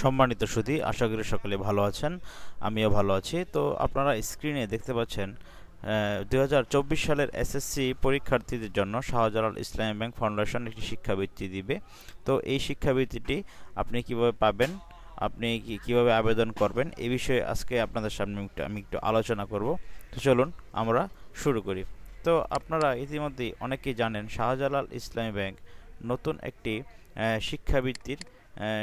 সম্মানিত সুধী, আশা করি সকলে ভালো আছেন, আমিও ভালো আছি। তো আপনারা স্ক্রিনে দেখতে পাচ্ছেন দু হাজার চব্বিশ সালের এসএসসি পরীক্ষার্থীদের জন্য শাহজালাল ইসলামী ব্যাংক ফাউন্ডেশন একটি শিক্ষাবৃত্তি দিবে। তো এই শিক্ষাবৃত্তিটি আপনি কীভাবে পাবেন, আপনি কীভাবে আবেদন করবেন, এ বিষয়ে আজকে আপনাদের সামনে আমি একটু আলোচনা করব। তো চলুন, আমরা শুরু করি। তো আপনারা ইতিমধ্যেই অনেকেই জানেন, শাহজালাল ইসলামী ব্যাংক নতুন একটি শিক্ষাবৃত্তির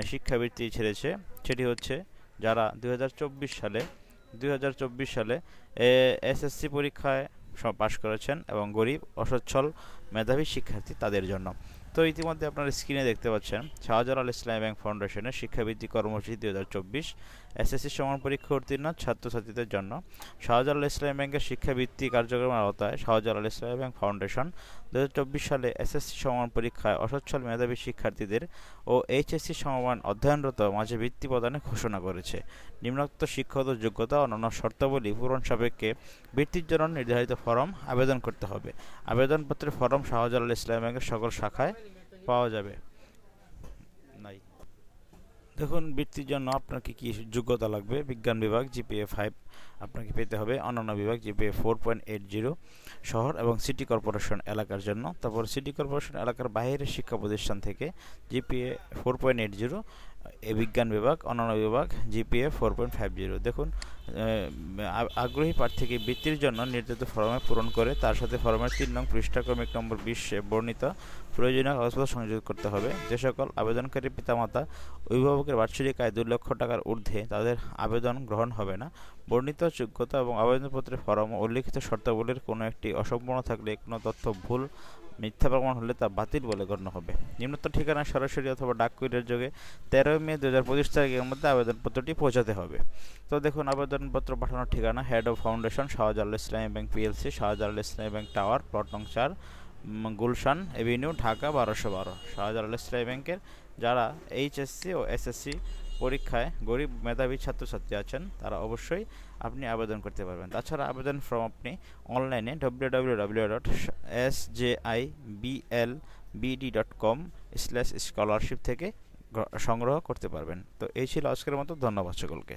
শিক্ষাবৃত্তি ছেড়েছে, সেটি হচ্ছে যারা দু হাজার চব্বিশ সালে, দুই হাজার চব্বিশ সালে এসএসসি পরীক্ষায় পাশ করেছেন এবং গরিব, অসচ্ছল মেধাবী শিক্ষার্থী তাদের জন্য। তো ইতিমধ্যে আপনারা স্ক্রিনে দেখতে পাচ্ছেন, শাহজালাল ইসলাম ব্যাংক ফাউন্ডেশনের শিক্ষাবৃত্তি কর্মসূচি দুই হাজার চব্বিশ। এসএসসি সমান পরীক্ষা উত্তীর্ণ ছাত্রছাত্রীদের জন্য। শাহজালাল ইসলামী ব্যাংকের শিক্ষাবৃত্তি কার্যক্রমের আওতায় শাহজালাল ইসলামী ব্যাংক ফাউন্ডেশন। দু হাজার চব্বিশ সালে এসএসসি সমান পরীক্ষায় অসচ্ছল মেধাবী শিক্ষার্থীদের ও এইচএসসি সমমান অধ্যয়নরত মাঝে বৃত্তি প্রদানের ঘোষণা করেছে। নিম্নোক্ত শিক্ষাগত যোগ্যতা অন্যান্য শর্তাবলী পূরণ সাপেক্ষে বৃত্তির জন্য নির্ধারিত ফরম আবেদন করতে হবে। আবেদনপত্রের ফরম শাহজালাল ইসলামী ব্যাংকের সকল শাখায় পাওয়া যাবে। দেখুন, বৃত্তির জন্য আপনাকে কি যোগ্যতা লাগবে? বিজ্ঞান বিভাগ, জিপিএ ফাইভ আপনাকে পেতে হবে। অন্যান্য বিভাগ, GPA four point eight zero শহর এবং সিটি কর্পোরেশন এলাকার জন্য। তারপর সিটি কর্পোরেশন এলাকার বাইরের শিক্ষা প্রতিষ্ঠান থেকে GPA four point eight zero, এ বিজ্ঞান বিভাগ, অন্যান্য বিভাগ, GPA four point five zero. দেখুন আগ্রহী প্রার্থীকে বৃত্তির জন্য নির্ধারিত ফর্মে পূরণ করে তার সাথে ফর্মের তিন নং পৃষ্ঠাক্রমিক নম্বর বিশে বর্ণিত প্রয়োজনীয় কাগজপত্র সংযোগ করতে হবে। যে সকল আবেদনকারী পিতামাতা, অভিভাবকের বার্ষিক আয় দুই লক্ষ টাকার ঊর্ধ্বে তাদের আবেদন গ্রহণ হবে না। বর্ণিত যোগ্যতা এবং আবেদনপত্রের ফরম উল্লিখিত শর্তাবলীর কোনো একটি অসম্পূর্ণ থাকলে কোনো তথ্য ভুল মিথ্যা প্রমাণ হলে তা বাতিল বলে গণ্য হবে। নিম্নোক্ত ঠিকানা সরাসরি অথবা ডাক কুইরের যোগে তেরোই মে দু হাজার পঁচিশ তারিখের মধ্যে আবেদনপত্রটি পৌঁছাতে হবে। তো দেখুন, আবেদনপত্র পাঠানোর ঠিকানা head of foundation Shahjalal Islami bank PLC Shahjalal Islami bank tower plot নং চার গুলশান এভিনিউ ঢাকা বারোশো বারো। শাহজালাল ইসলামী ব্যাংকের যারা এইচএসসি ও এসএসসি পরীক্ষায় গরিব মেধাবী ছাত্রছাত্রী আছেন, তারা অবশ্যই আপনি আবেদন করতে পারবেন। তাছাড়া আবেদন ফর্ম আপনি অনলাইনে W W W dot S J I BL BD dot com slash scholarship থেকে সংগ্রহ করতে পারবেন। তো এই ছিল আজকের মতো, ধন্যবাদ সকলকে।